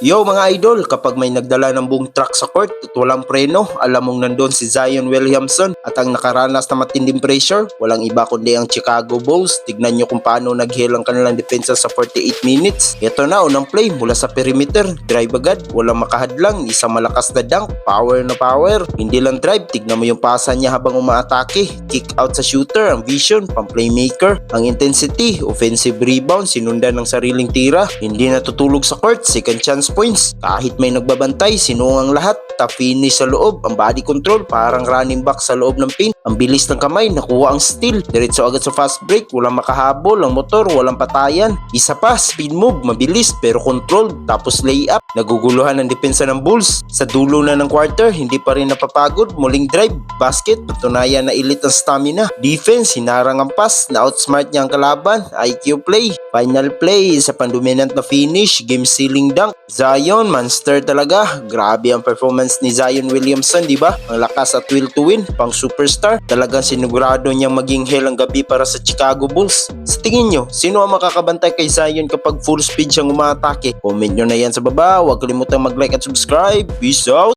Yo mga idol, kapag may nagdala ng buong truck sa court at walang preno, alam mong nandun si Zion Williamson at ang nakaranas na matinding pressure, walang iba kundi ang Chicago Bulls. Tignan nyo kung paano nag-heal ang kanilang depensa sa 48 minutes. Ito na, unang play mula sa perimeter, drive agad, walang makahadlang, isang malakas na dunk, power na power. Hindi lang drive, tignan mo yung pasa niya habang umaatake, kick out sa shooter, ang vision, pang playmaker, ang intensity, offensive rebound, sinundan ng sariling tira, hindi natutulog sa court, second chance points. Kahit may nagbabantay, sinuong ang lahat, top finish sa loob, ang body control, parang running back sa loob ng pin. Ang bilis ng kamay, nakuha ang steal. Diretso agad sa fast break, walang makahabol, ang motor, walang patayan. Isa pa, speed move, mabilis pero controlled, tapos layup. Naguguluhan ang depensa ng Bulls. Sa dulo na ng quarter, hindi pa rin napapagod, muling drive, basket, patunayan na elite ang stamina. Defense, hinarang ang pass, na outsmart niya ang kalaban, IQ play. Final play, sa pandominant na finish, game sealing dunk. Zion, monster talaga. Grabe ang performance ni Zion Williamson, di ba? Ang lakas at will to win, pang superstar. Talagang sinigurado niyang maging hell ang gabi para sa Chicago Bulls. Sa tingin nyo, sino ang makakabantay kay Zion kapag full speed siyang umatake? Comment nyo na yan sa baba. Huwag kalimutang mag-like at subscribe. Peace out!